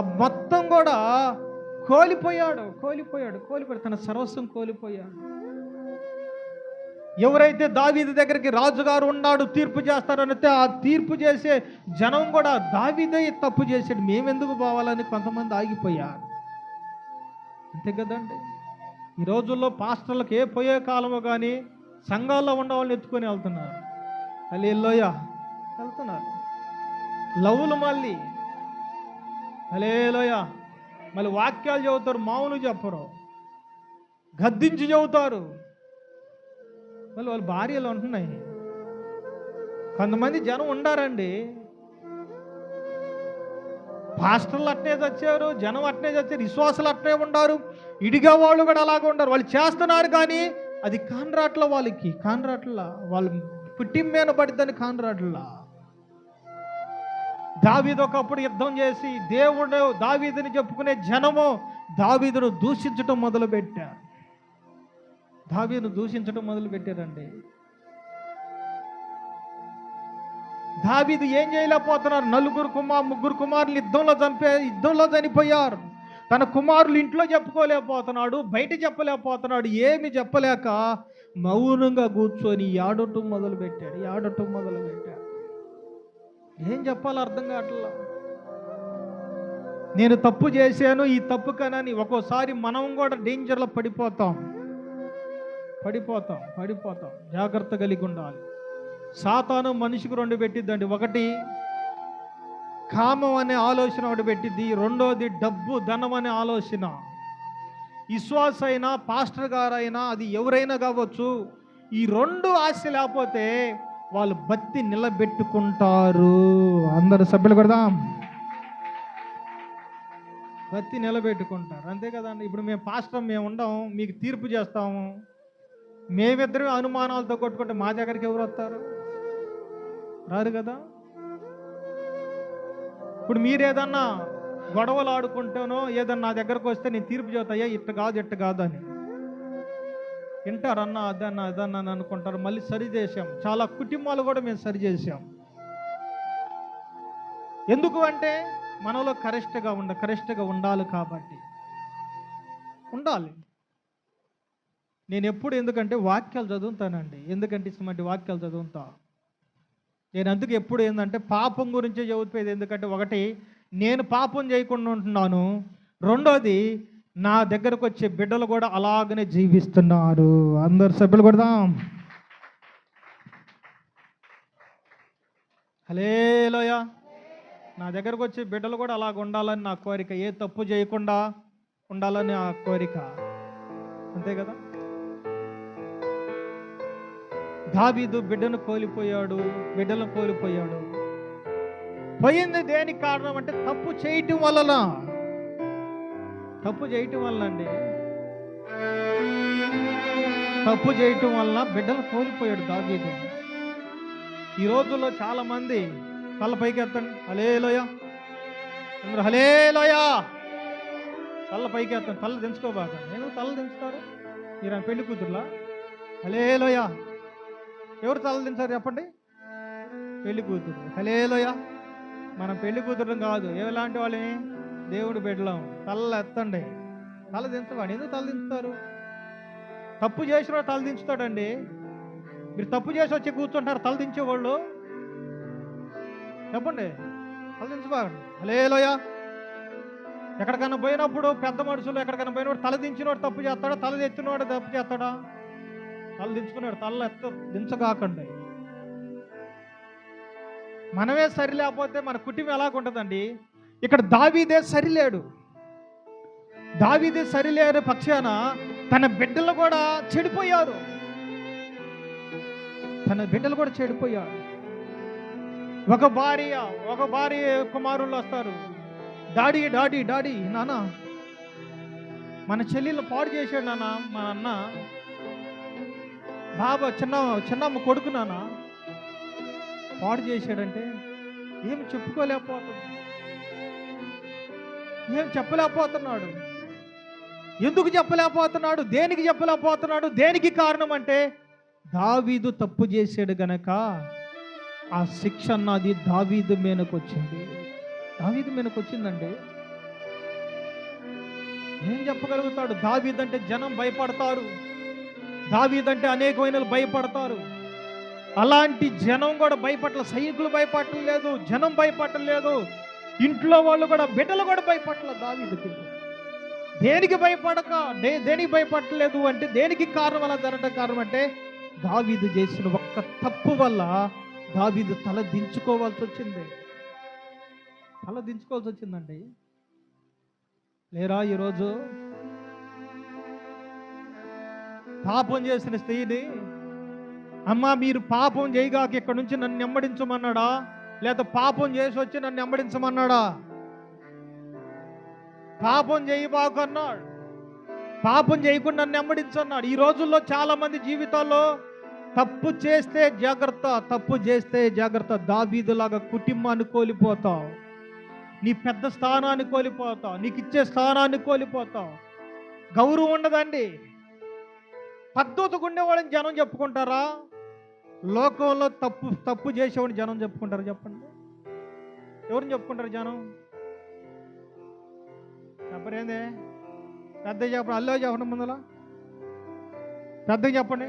మొత్తం కూడా కోలిపోయాడు కోలిపోయాడు కోలిపోయాడు. తన సర్వస్వం కోలిపోయాడు. ఎవరైతే దావీది దగ్గరికి రాజుగారు ఉన్నాడు తీర్పు చేస్తారనితే ఆ తీర్పు చేసే జనం కూడా దావీదే తప్పు చేశాడు. మేమెందుకు పోవాలని కొంతమంది ఆగిపోయారు. అంతే కదండి? ఈ రోజుల్లో పాస్టర్లకు ఏ పోయే కాలమో కానీ సంఘాల్లో ఉన్న వాళ్ళని ఎత్తుకొని వెళ్తున్నారు. అలేలోయ వెళ్తున్నారు. లవ్లు మళ్ళీ. హలేలోయ. మళ్ళీ వాక్యాలు చదువుతారు మామూలు చెప్పరు. గద్దించి చెబుతారు. మళ్ళీ వాళ్ళ భార్యలు ఉంటున్నాయి. కొంతమంది జనం ఉండారండి. పాస్టర్లు అట్నే చచ్చారు జనం అట్నే చచ్చారు విశ్వాసులు అట్నే ఉండారు. ఇడిగా వాళ్ళు కూడా అలాగే ఉండారు. వాళ్ళు చేస్తున్నారు కానీ అది కాన్రాట్ల వాళ్ళకి కాన్రాట్ల వాళ్ళు పుట్టి మీద పడిద్దని కాన్రాట్లా. దావీదు ఒకప్పుడు యుద్ధం చేసి దేవుడు దావీదుని చెప్పుకునే జనము దావీదును దూషించటం మొదలు పెట్టారు దావీదును దూషించటం మొదలు పెట్టారండి దావీదు ఏం చేయలేకపోతున్నారు? నలుగురు కుమార్ ముగ్గురు కుమారులు యుద్ధంలో చంపే యుద్ధంలో చనిపోయారు. తన కుమారులు ఇంట్లో చెప్పుకోలేకపోతున్నాడు బయట చెప్పలేకపోతున్నాడు ఏమి చెప్పలేక మౌనంగా కూర్చొని ఆడటం మొదలు పెట్టాడు ఆడటం మొదలు పెట్టాడు ఏం చెప్పాలో అర్థం కావట్లా? నేను తప్పు చేశాను ఈ తప్పు కనని ఒక్కోసారి మనం కూడా డేంజర్లో పడిపోతాం. పడిపోతాం పడిపోతాం. జాగ్రత్త కలిగి ఉండాలి. సాతాను మనిషికి రెండు పెట్టిద్దండి. ఒకటి కామం అనే ఆలోచన ఒకటి పెట్టిద్ది. రెండోది డబ్బు ధనం అనే ఆలోచన. విశ్వాస అయినా పాస్టర్ గారైనా అది ఎవరైనా కావచ్చు. ఈ రెండు ఆశ లేకపోతే వాళ్ళు బత్తి నిలబెట్టుకుంటారు. అందరు సభ్యులు కూడా బత్తి నిలబెట్టుకుంటారు. అంతే కదండి. ఇప్పుడు మేము పాస్టర్ మేము ఉండం మీకు తీర్పు చేస్తాము. మేమిద్దరం అనుమానాలతో కొట్టుకుంటే మా దగ్గరికి ఎవరు వస్తారు? రారు కదా? ఇప్పుడు మీరు ఏదన్నా గొడవలు ఆడుకుంటానో ఏదన్నా నా దగ్గరకు వస్తే నేను తీర్పు చేస్తాయా? ఇట్ట కాదు ఇట్ట కాదు అని. వింటారు అదన్నా అదన్నా అని అనుకుంటారు. మళ్ళీ సరి చేసాం చాలా కుటుంబాలు కూడా మేము సరి చేసాం ఎందుకు అంటే మనలో కరెక్ట్గా ఉండ కరెక్ట్గా ఉండాలి కాబట్టి. ఉండాలి. నేను ఎప్పుడు ఎందుకంటే వాక్యాలు చదువుతానండి. ఎందుకంటే ఇటువంటి వాక్యాలు చదువుతా. నేను అందుకు ఎప్పుడు ఏంటంటే పాపం గురించే చదువుతుంది ఎందుకంటే ఒకటి నేను పాపం చేయకుండా ఉంటున్నాను. రెండోది నా దగ్గరకు వచ్చే బిడ్డలు కూడా అలాగనే జీవిస్తున్నారు. అందరు సభ్యులు కొడదాం. హలేలోయ నా దగ్గరకు వచ్చే బిడ్డలు కూడా అలాగ ఉండాలని నా కోరిక. ఏ తప్పు చేయకుండా ఉండాలని ఆ కోరిక. అంతే కదా? దావీదు బిడ్డను కోల్పోయాడు బిడ్డను కోల్పోయాడు. పోయింది దేనికి కారణం అంటే తప్పు చేయటం వలన. తప్పు చేయటం వల్ల అండి. తప్పు చేయటం వల్ల బిడ్డలు కోల్పోయాడు దావీదు. ఈ రోజుల్లో చాలా మంది తల పైకి ఎత్తండి. హలేలోయ అందరూ హలేలోయ తల పైకి ఎత్తండి. తల దించుకోబాక. నేను తల దించుతారు? మీరు ఆ పెళ్ళి కూతురులా? హలేలోయ ఎవరు తల దించారు చెప్పండి? పెళ్ళి కూతురు. హలేలోయ మనం పెళ్ళి కూతురు కాదు. ఎలాంటి వాళ్ళని? దేవుడు బిడ్డలం తల ఎత్తండి. తల దించవాడు ఎందుకు తల దించుతారు? తప్పు చేసిన తల దించుతాడండి. మీరు తప్పు చేసి వచ్చి కూర్చుంటారు తల దించేవాళ్ళు. చెప్పండి. తల దించబాగండి హలేలోయ ఎక్కడికైనా పోయినప్పుడు పెద్ద మనుషులు ఎక్కడికైనా పోయినప్పుడు తల దించినవాడు తప్పు చేస్తాడా? తల ఎత్తినవాడు తప్పు చేస్తాడా? తల దించుకున్నాడు తల ఎత్త దించగాకండి. మనమే సరి లేకపోతే మన కుటుంబం ఎలాగుంటుందండి? ఇక్కడ దావీదే సరిలేడు. దావీదే సరిలేని పక్షాన తన బిడ్డలు కూడా చెడిపోయారు. తన బిడ్డలు కూడా చెడిపోయారు. ఒక భార్య ఒక భార్య కుమారులు వస్తారు. డాడీ డాడీ డాడీ నాన్న మన చెల్లెలు పాడు చేశాడు నాన్న మా అన్న. బాబా చిన్న చిన్నమ్మ కొడుకు నాన్న. పాడు చేశాడంటే ఏమి చెప్పుకోలేకపోతుంది మేము చెప్పలేకపోతున్నాడు. ఎందుకు చెప్పలేకపోతున్నాడు? దేనికి చెప్పలేకపోతున్నాడు? దేనికి కారణం అంటే దావీదు తప్పు చేశాడు గనక ఆ శిక్ష అన్నది దావీదు మీదకు వచ్చింది. దావీదు మీదకు వచ్చిందండి. ఏం చెప్పగలుగుతాడు? దావీదంటే జనం భయపడతారు. దావీదంటే అనేకమైన భయపడతారు. అలాంటి జనం కూడా భయపడల సైనికులు భయపడలేదు జనం భయపడలేదు ఇంట్లో వాళ్ళు కూడా బిడ్డలు కూడా భయపడలేదు దావీదుకి దేనికి భయపడక? దే- దేనికి భయపడలేదు అంటే దేనికి కారణం అలా జరగడం కారణం అంటే దావీదు చేసిన ఒక్క తప్పు వల్ల దావీదు తల దించుకోవాల్సి వచ్చింది. తల దించుకోవాల్సి వచ్చిందండి. లేరా ఈరోజు? పాపం చేసిన స్త్రీని అమ్మా మీరు పాపం చేయగాక ఇక్కడ నుంచి నన్ను నెమ్మడించమన్నాడా లేక పాపం చేసి వచ్చి నన్ను వెంబడించమన్నాడా? పాపం చేయబాకు అన్నాడు. పాపం చేయకుండా నన్ను వెంబడించన్నాడు ఈ రోజుల్లో చాలా మంది జీవితాల్లో తప్పు చేస్తే జాగ్రత్త తప్పు చేస్తే జాగ్రత్త. దాబీదులాగా కుటుంబాన్ని కోల్పోతావు. నీ పెద్ద స్థానాన్ని కోల్పోతావు. నీకు ఇచ్చే స్థానాన్ని కోల్పోతావు. గౌరవం ఉండదండి. పద్ధతిగా ఉండేవాళ్ళని జనం చెప్పుకుంటారా? లోకంలో తప్పు తప్పు చేసేవాడిని జనం చెప్పుకుంటారు చెప్పండి. ఎవరిని చెప్పుకుంటారు జనం? చెప్పరేందే పెద్ద చెప్పండి అల్లో చెప్పండి ముందల. పెద్ద చెప్పండి.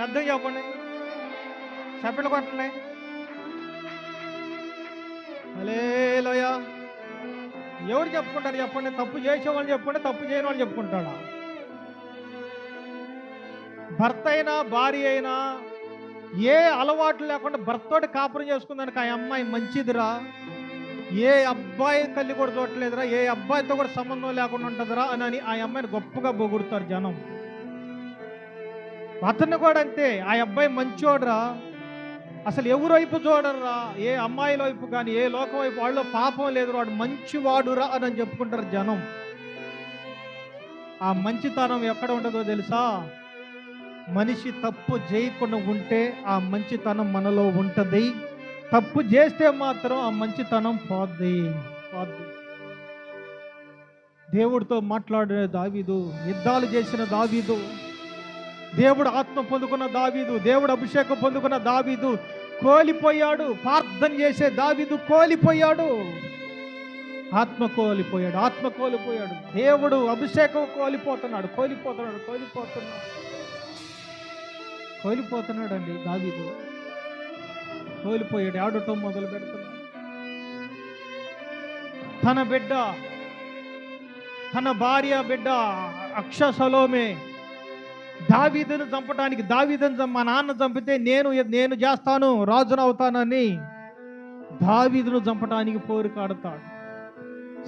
పెద్ద చెప్పండి. చెప్పలు కొట్టండి. అలేలోయా ఎవరు చెప్పుకుంటారు చెప్పండి? తప్పు చేసేవాళ్ళు చెప్పండి తప్పు చేయని వాళ్ళు చెప్పుకుంటాడా? భర్త అయినా భార్య అయినా ఏ అలవాట్లు లేకుండా భర్తతోటి కాపురం చేసుకుందానికి ఆ అమ్మాయి మంచిదిరా? ఏ అబ్బాయి తల్లి కూడా చూడలేదురా ఏ అబ్బాయితో కూడా సంబంధం లేకుండా ఉంటుందిరా? అని అని ఆ అమ్మాయిని గొప్పగా పొగుడుతారు జనం. అతను కూడా అంతే. ఆ అబ్బాయి మంచోడరా. అసలు ఎవరి వైపు చూడరురా? ఏ అమ్మాయిల వైపు కానీ ఏ లోకం వైపు వాళ్ళు పాపం లేదు వాడు మంచివాడురా అని అని చెప్పుకుంటారు జనం. ఆ మంచితనం ఎక్కడ ఉంటుందో తెలుసా? మనిషి తప్పు చేయకుండా ఉంటే ఆ మంచితనం మనలో ఉంటుంది. తప్పు చేస్తే మాత్రం ఆ మంచితనం పోద్ది పోద్ది. దేవుడితో మాట్లాడే దావీదు యుద్ధాలు చేసిన దావీదు దేవుడు ఆత్మ పొందుకున్న దావీదు దేవుడు అభిషేకం పొందుకున్న దావీదు కోలిపోయాడు ప్రార్థన చేసే దావీదు కోలిపోయాడు. ఆత్మ కోలిపోయాడు ఆత్మ కోలిపోయాడు. దేవుడు అభిషేకం కోలిపోతున్నాడు కోలిపోతున్నాడు కోలిపోతున్నాడు. కోల్పోతున్నాడు అండి దావీదు. కోల్పోయాడు ఆడటం మొదలు పెడుతున్నాడు. తన బిడ్డ తన భార్య బిడ్డ అక్ష సలోమే దావీదును చంపడానికి దావీదును మా నాన్న చంపితే నేను నేను చేస్తాను రాజును అవుతానని దావీదును చంపడానికి పోరుకాడతాడు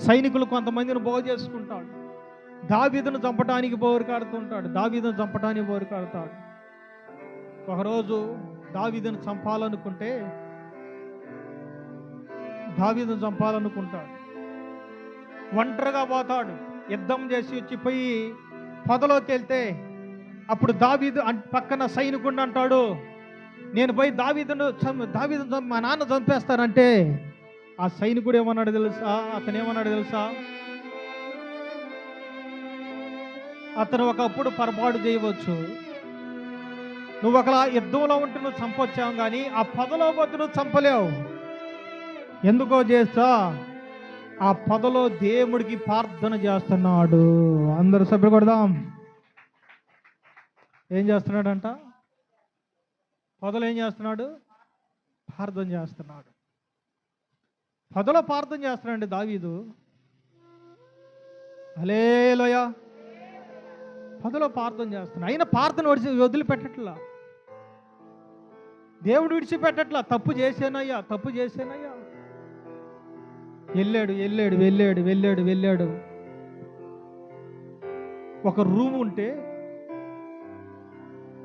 సైనికులు కొంతమందిని బాగు చేసుకుంటాడు. దావీదును చంపడానికి పోరుకాడుతుంటాడు దావీదును చంపడానికి పోరుకాడతాడు ఒకరోజు దావీదును చంపాలనుకుంటే దావీదును చంపాలనుకుంటాడు. ఒంటరిగా పోతాడు. యుద్ధం చేసి వచ్చి పోయి పొదలోకి వెళ్తే అప్పుడు దావీదు పక్కన సైనికుడు అంటాడు నేను పోయి దావీదును దావీదును మా నాన్న చంపేస్తానంటే ఆ సైనికుడు ఏమన్నాడు తెలుసా? అతను ఏమన్నాడు తెలుసా? అతను ఒకప్పుడు పొరపాటు చేయవచ్చు. నువ్వు ఒకలా యుద్ధంలో ఉంటే నువ్వు చంపొచ్చావు కానీ ఆ పదలో పోతే నువ్వు చంపలేవు. ఎందుకో చేస్తా ఆ పదలో దేవుడికి ప్రార్థన చేస్తున్నాడు. అందరూ సభ్యులు కొడదాం. ఏం చేస్తున్నాడంట? పొదలో ఏం చేస్తున్నాడు? ప్రార్థన చేస్తున్నాడు. పొదలో ప్రార్థన చేస్తున్నాడు దావీదు. అలేలోయా పొదలో ప్రార్థన చేస్తున్నాడు అయినా ప్రార్థన వడిచి వదిలిపెట్టట్లా. దేవుడు విడిచిపెట్టట్లా. తప్పు చేశానయ్యా తప్పు చేశానయ్యా. వెళ్ళాడు వెళ్ళాడు వెళ్ళాడు వెళ్ళాడు వెళ్ళాడు. ఒక రూమ్ ఉంటే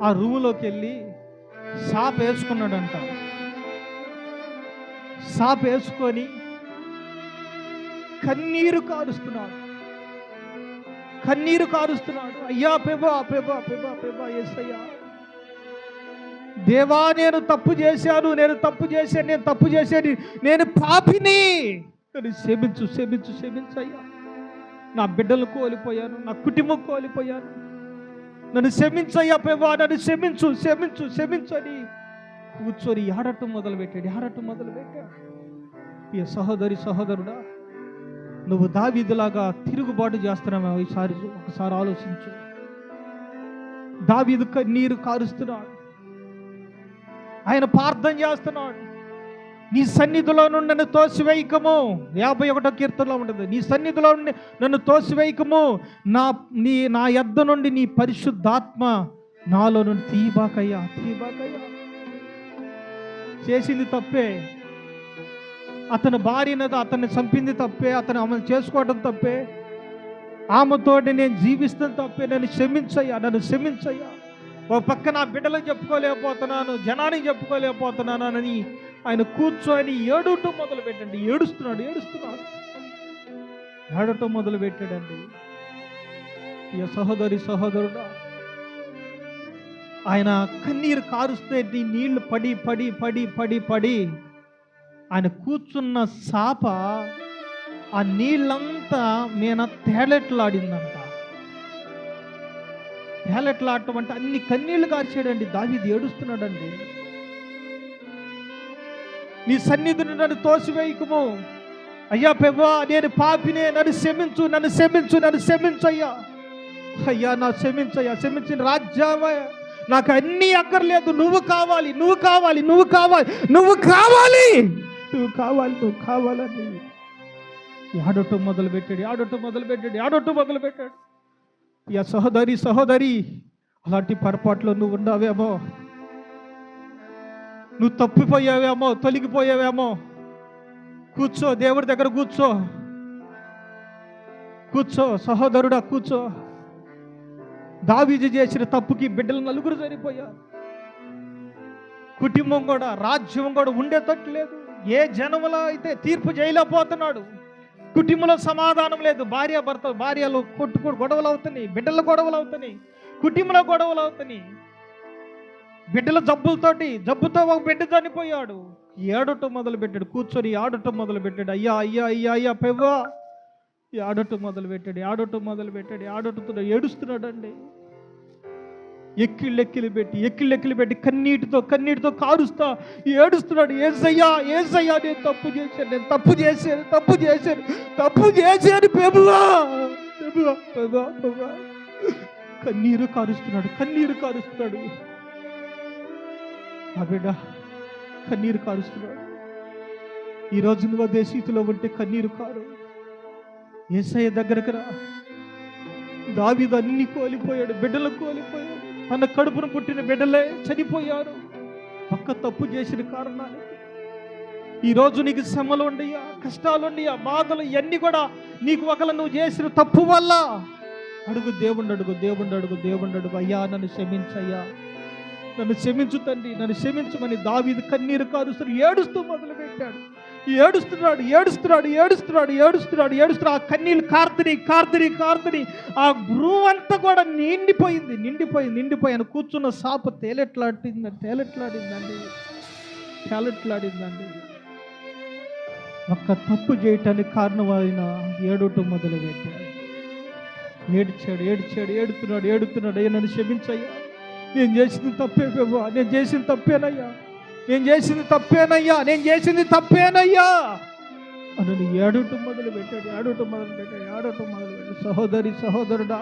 ఆ రూములోకి వెళ్ళి షాప్ వేసుకున్నాడంట. షాప్ వేసుకొని కన్నీరు కారుస్తున్నాడు కన్నీరు కారుస్తున్నాడు. అయ్యా పెబా పెబా పెబా పెబా ఎస్ అయ్యా దేవా నేను తప్పు చేశాను నేను తప్పు చేశాను నేను తప్పు చేశాను. నేను పాపిని. క్షమించు క్షమించు క్షమించు అయ్యా నా బిడ్డలు కోల్పోయాను నా కుటుంబం కోల్పోయాను. నన్ను క్షమించయ్యా పెవా నన్ను క్షమించు క్షమించు క్షమించు అని కూర్చొని ఆడటం మొదలు పెట్టాడు ఆడటం మొదలు పెట్టాడు ఈ సహోదరి సహోదరుడా నువ్వు దావీదులాగా తిరుగుబాటు చేస్తున్నావు? ఈసారి ఒకసారి ఆలోచించు. దావీదు నీరు కారుస్తున్నాడు. ఆయన ప్రార్థన చేస్తున్నాడు. నీ సన్నిధిలో నుండి నన్ను తోసివేయకము. యాభై ఒకటో కీర్తనలో ఉంటుంది నీ సన్నిధిలో నుండి నన్ను తోసివేయకము. నా నీ నా యద్ద నుండి నీ పరిశుద్ధాత్మ నాలో నుండి తీబాకయ్యా తీబాకయ్యా చేసింది తప్పే. అతని భార్యను అతన్ని చంపింది తప్పే అతను ఆమెను చేసుకోవడం తప్పే. ఆమెతోటి నేను జీవిస్తాను తప్పే నన్ను క్షమించయ్యా నన్ను క్షమించయ్యా. ఓ పక్క నా బిడ్డలకు చెప్పుకోలేకపోతున్నాను జనానికి చెప్పుకోలేకపోతున్నాను అని ఆయన కూర్చొని ఏడుటం మొదలు పెట్టండి ఏడుస్తున్నాడు ఏడుస్తున్నాడు. ఏడటం మొదలు పెట్టాడండి ఈ సహోదరి సహోదరుడా ఆయన కన్నీరు కారుస్తే నీళ్ళు పడి పడి పడి పడి పడి ఆయన కూర్చున్న సాప ఆ నీళ్ళంతా మీన తేలెట్లాడిందంట. తేలెట్లాడటం అంటే అన్ని కన్నీళ్ళు కార్చాడండి. దావిది ఏడుస్తున్నాడండి. నీ సన్నిధిని నన్ను తోసివేయకము. అయ్యా పెవ్వా నేను పాపినే నన్ను క్షమించు నన్ను క్షమించు నన్ను క్షమించు అయ్యా అయ్యా నా క్షమించయ్యా క్షమించిన రాజ్యామయ్య నాకు అన్నీ అక్కర్లేదు. నువ్వు కావాలి నువ్వు కావాలి నువ్వు కావాలి నువ్వు కావాలి. నువ్వు కావాలి నువ్వు కావాలని ఆడటం మొదలు పెట్టాడు ఆడటం మొదలు పెట్టాడు ఆడటం మొదలు పెట్టాడు యా సహోదరి సహోదరి అలాంటి పొరపాట్లో నువ్వు ఉన్నావేమో? నువ్వు తప్పిపోయావేమో తొలగిపోయావేమో? కూర్చో దేవుడి దగ్గర కూర్చో. కూర్చో సహోదరుడా కూర్చో. దావీజు చేసిన తప్పుకి బిడ్డలు నలుగురు చనిపోయారు కుటుంబం కూడా రాజ్యం కూడా ఉండేటట్టు లేదు. ఏ జనములో అయితే తీర్పు చేయలేకపోతున్నాడు? కుటుంబంలో సమాధానం లేదు. భార్య భర్త భార్యలు కొట్టుకు గొడవలు అవుతున్నాయి. బిడ్డల గొడవలు అవుతున్నాయి. కుటుంబంలో గొడవలు అవుతున్నాయి. బిడ్డల జబ్బులతోటి జబ్బుతో ఒక బిడ్డ చనిపోయాడు. ఏడటం మొదలు పెట్టాడు కూర్చొని ఆడటం మొదలు పెట్టాడు అయ్యా అయ్యా అయ్యా అయ్యా పెవ్వా ఆడటం మొదలు పెట్టాడు ఆడటం మొదలు పెట్టాడు ఆడటంతో ఏడుస్తున్నాడు అండి ఎక్కిళ్ళు ఎక్కిలు పెట్టి ఎక్కిళ్ళు పెట్టి కన్నీటితో కన్నీటితో కారుస్తా. ఏడుస్తున్నాడు ఏసయ్యా ఏసయ్యా నేను తప్పు చేశాను నేను తప్పు చేశాను తప్పు చేశాను తప్పు చేశాను పెబులా కన్నీరు కారుస్తున్నాడు కన్నీరు కారుస్తున్నాడు. ఆ బిడ్డ కన్నీరు కారుస్తున్నాడు. ఈరోజు నువ్వు అదే స్థితిలో ఉంటే కన్నీరు కారు. ఏసయ్య దగ్గరకు రా. దావీదు అన్ని కోల్పోయాడు బిడ్డలు కోల్పోయాడు తన కడుపును పుట్టిన బిడ్డలే చనిపోయారు. ఒక్క తప్పు చేసిన కారణాలు ఈరోజు నీకు శ్రమలు ఉండయా? కష్టాలు ఉండయా? బాధలు ఇవన్నీ కూడా నీకు ఒకళ్ళు నువ్వు చేసిన తప్పు వల్ల? అడుగు దేవుణ్ణి అడుగు దేవుణ్ణి అడుగు దేవుణ్ణి అడుగు. అయ్యా నన్ను క్షమించయ్యా. నన్ను క్షమించు తండ్రి నన్ను క్షమించమని దావీది కన్నీరు కారుస్తూ ఏడుస్తూ మొదలుపెట్టాడు. ఏడుస్తున్నాడు ఏడుస్తున్నాడు ఏడుస్తున్నాడు ఏడుస్తున్నాడు ఏడుస్తున్నాడు. ఆ కన్నీళ్ళు కార్తని కార్తని కార్తని ఆ గృహం అంతా కూడా నిండిపోయింది నిండిపోయింది నిండిపోయాను కూర్చున్న సాప తేలెట్లాడింది తేలెట్లాడిందండి తేలెట్లాడిందండి. ఒక్క తప్పు చేయటానికి కారణమైన ఏడుట మొదలుపెట్టాడు. ఏడ్చాడు ఏడ్చాడు ఏడుతున్నాడు ఏడుతున్నాడు. అయ్యా నన్ను క్షమించయ్యా. నేను చేసింది తప్పే ప్రభు. నేను చేసింది తప్పేనయ్యా. నేను చేసింది తప్పేనయ్యా నేను చేసింది తప్పేనయ్యా. అని ఏడుట మొదలు పెట్టాడు ఏడుట మొదలు పెట్టాడు ఏడుట మొదలు పెట్టాడు. సహోదరి సహోదరుడా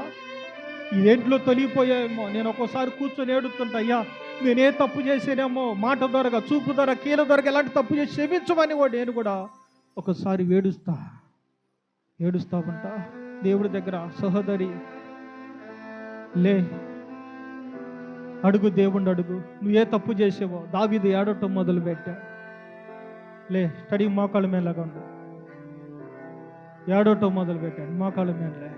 ఇదేంట్లో తొలిగిపోయాయేమో నేను ఒక్కోసారి కూర్చొని ఏడుతుంటా అయ్యా నేనే తప్పు చేసానేమో మాట దొరక చూపు దొరక కీల దొరక ఎలాంటి తప్పు చేసి క్షమించమని కూడా నేను కూడా ఒకసారి ఏడుస్తా. ఏడుస్తామంట దేవుడి దగ్గర సహోదరి లే అడుగు దేవుణ్ణి అడుగు. నువ్వు ఏ తప్పు చేసేవో దావిది ఏడటం మొదలు పెట్టా. లే స్టడీ మోకాళ్ళ మేలాగా ఉండు. ఏడవటం మొదలు పెట్టాడు మోకాళ్ళ మేలే.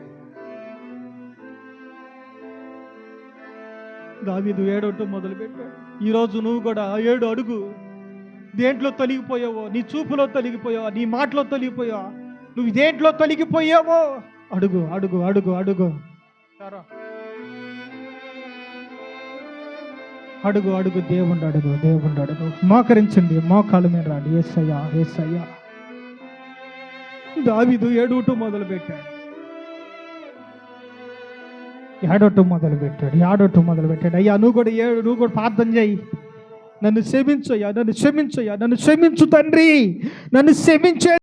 దావీదు ఏడవటం మొదలు పెట్టాడు ఈరోజు నువ్వు కూడా ఏడు అడుగు దేంట్లో తొలగిపోయావో నీ చూపులో తొలగిపోయావో నీ మాటలో తొలగిపోయావా నువ్వు దేంట్లో తొలగిపోయావో అడుగు అడుగు అడుగు అడుగు. సరే అడుగు అడుగు దేవుడు అడుగు దేవుండు అడుగు. మోకరించండి మోకాలు మీద రాడు. ఏసయ్యా ఏసయ్యా. దావిదు ఏడుటూ మొదలు పెట్టాడు ఏడవటం మొదలు పెట్టాడు ఏడవటం మొదలు పెట్టాడు అయ్యా నువ్వు కూడా ఏడు నువ్వు కూడా ప్రార్థన చేయి. నన్ను క్షమించయ్యా నన్ను క్షమించయ్యా నన్ను క్షమించు తండ్రి. నన్ను క్షమించే